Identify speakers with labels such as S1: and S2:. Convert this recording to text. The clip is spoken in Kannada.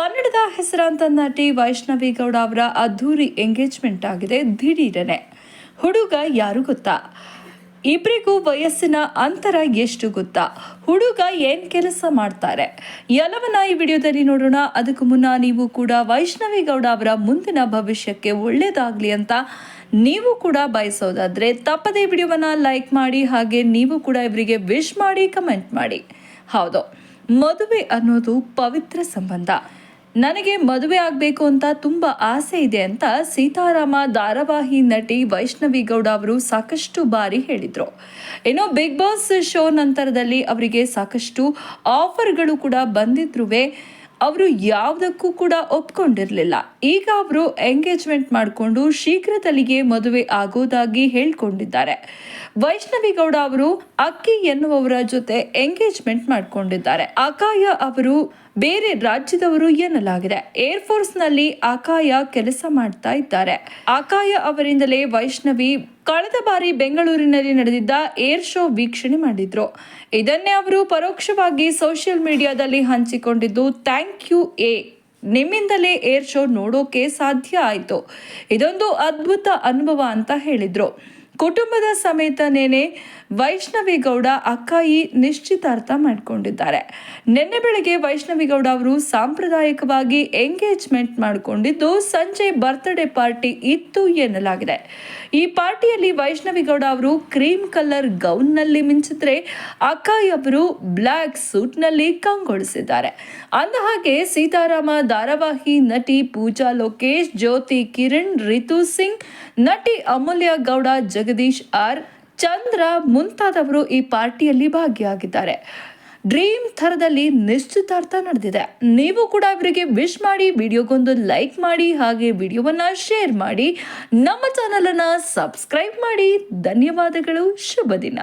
S1: ಕನ್ನಡದ ಹೆಸರಾಂತ ನಟಿ ವೈಷ್ಣವಿ ಗೌಡ ಅವರ ಅದ್ಧೂರಿ ಎಂಗೇಜ್ಮೆಂಟ್ ಆಗಿದೆ ದಿಢೀರನೆ. ಹುಡುಗ ಯಾರು ಗೊತ್ತಾ? ಇಬ್ಬರಿಗೂ ವಯಸ್ಸಿನ ಅಂತರ ಎಷ್ಟು ಗೊತ್ತಾ? ಹುಡುಗ ಏನು ಕೆಲಸ ಮಾಡ್ತಾರೆ? ಎಲ್ಲವನ್ನ ಈ ವಿಡಿಯೋದಲ್ಲಿ ನೋಡೋಣ. ಅದಕ್ಕೂ ಮುನ್ನ ನೀವು ಕೂಡ ವೈಷ್ಣವಿ ಗೌಡ ಅವರ ಮುಂದಿನ ಭವಿಷ್ಯಕ್ಕೆ ಒಳ್ಳೆಯದಾಗಲಿ ಅಂತ ನೀವು ಕೂಡ ಬಯಸೋದಾದರೆ ತಪ್ಪದೇ ವಿಡಿಯೋವನ್ನ ಲೈಕ್ ಮಾಡಿ, ಹಾಗೆ ನೀವು ಕೂಡ ಇವರಿಗೆ ವಿಶ್ ಮಾಡಿ, ಕಮೆಂಟ್ ಮಾಡಿ. ಹೌದು. ಮದುವೆ ಅನ್ನೋದು ಪವಿತ್ರ ಸಂಬಂಧ. ನನಗೆ ಮದುವೆ ಆಗಬೇಕು ಅಂತ ತುಂಬ ಆಸೆ ಇದೆ ಅಂತ ಸೀತಾರಾಮ ಧಾರಾವಾಹಿ ನಟಿ ವೈಷ್ಣವಿ ಗೌಡ ಅವರು ಸಾಕಷ್ಟು ಬಾರಿ ಹೇಳಿದರು. ಏನೋ ಬಿಗ್ ಬಾಸ್ ಶೋ ನಂತರದಲ್ಲಿ ಅವರಿಗೆ ಸಾಕಷ್ಟು ಆಫರ್ಗಳು ಕೂಡ ಬಂದಿದ್ರೂ ಅವರು ಯಾವುದಕ್ಕೂ ಕೂಡ ಒಪ್ಕೊಂಡಿರಲಿಲ್ಲ. ಈಗ ಅವರು ಎಂಗೇಜ್ಮೆಂಟ್ ಮಾಡಿಕೊಂಡು ಶೀಘ್ರದಲ್ಲಿಯೇ ಮದುವೆ ಆಗೋದಾಗಿ ಹೇಳ್ಕೊಂಡಿದ್ದಾರೆ. ವೈಷ್ಣವಿ ಗೌಡ ಅವರು ಅಕ್ಕಿ ಎನ್ನುವವರ ಜೊತೆ ಎಂಗೇಜ್ಮೆಂಟ್ ಮಾಡಿಕೊಂಡಿದ್ದಾರೆ. ಅಕಾಯ ಅವರು ಬೇರೆ ರಾಜ್ಯದವರು ಎನ್ನಲಾಗಿದೆ. ಏರ್ ಫೋರ್ಸ್ನಲ್ಲಿ ಅಕಾಯ ಕೆಲಸ ಮಾಡ್ತಾ ಇದ್ದಾರೆ. ಆಕಾಯ ಅವರಿಂದಲೇ ವೈಷ್ಣವಿ ಕಳೆದ ಬಾರಿ ಬೆಂಗಳೂರಿನಲ್ಲಿ ನಡೆದಿದ್ದ ಏರ್ ಶೋ ವೀಕ್ಷಣೆ ಮಾಡಿದ್ರು. ಇದನ್ನೇ ಅವರು ಪರೋಕ್ಷವಾಗಿ ಸೋಷಿಯಲ್ ಮೀಡಿಯಾದಲ್ಲಿ ಹಂಚಿಕೊಂಡಿದ್ದು, ಥ್ಯಾಂಕ್ ಯು ಎ. ನಿಮ್ಮಿಂದಲೇ ಏರ್ ಶೋ ನೋಡೋಕೆ ಸಾಧ್ಯ ಆಯಿತು. ಇದೊಂದು ಅದ್ಭುತ ಅನುಭವ ಅಂತ ಹೇಳಿದ್ರು. ಕುಟುಂಬದ ಸಮೇತನೇನೆ ವೈಷ್ಣವಿ ಗೌಡ ಅಕ್ಕಾಯಿ ನಿಶ್ಚಿತಾರ್ಥ ಮಾಡಿಕೊಂಡಿದ್ದಾರೆ. ನಿನ್ನೆ ಬೆಳಗ್ಗೆ ವೈಷ್ಣವಿ ಗೌಡ ಅವರು ಸಾಂಪ್ರದಾಯಿಕವಾಗಿ ಎಂಗೇಜ್ಮೆಂಟ್ ಮಾಡಿಕೊಂಡಿದ್ದು ಸಂಜೆ ಬರ್ತ್ಡೇ ಪಾರ್ಟಿ ಇತ್ತು ಎನ್ನಲಾಗಿದೆ. ಈ ಪಾರ್ಟಿಯಲ್ಲಿ ವೈಷ್ಣವಿ ಗೌಡ ಅವರು ಕ್ರೀಮ್ ಕಲರ್ ಗೌನ್ನಲ್ಲಿ ಮಿಂಚಿದ್ರೆ ಅಕ್ಕಾಯಿ ಅವರು ಬ್ಲ್ಯಾಕ್ ಸೂಟ್ನಲ್ಲಿ ಕಂಗೊಳಿಸಿದ್ದಾರೆ. ಅಂದಹಾಗೆ ಸೀತಾರಾಮ, ಧಾರಾವಾಹಿ ನಟಿ ಪೂಜಾ ಲೋಕೇಶ್, ಜ್ಯೋತಿ ಕಿರಣ್, ರಿತು ಸಿಂಗ್, ನಟಿ ಅಮೂಲ್ಯ ಗೌಡ ಜಗದೀಶ್ ಆರ್ ಚಂದ್ರ ಮುಂತಾದವರು ಈ ಪಾರ್ಟಿಯಲ್ಲಿ ಭಾಗಿಯಾಗಿದ್ದಾರೆ. ಡ್ರೀಮ್ ಥರದಲ್ಲಿ ನಿಶ್ಚಿತಾರ್ಥ ನಡೆದಿದೆ. ನೀವು ಕೂಡ ಅವರಿಗೆ ವಿಶ್ ಮಾಡಿ, ವಿಡಿಯೋಗೊಂದು ಲೈಕ್ ಮಾಡಿ, ಹಾಗೆ ವಿಡಿಯೋವನ್ನು ಶೇರ್ ಮಾಡಿ, ನಮ್ಮ ಚಾನಲನ್ನು ಸಬ್ಸ್ಕ್ರೈಬ್ ಮಾಡಿ. ಧನ್ಯವಾದಗಳು, ಶುಭ ದಿನ.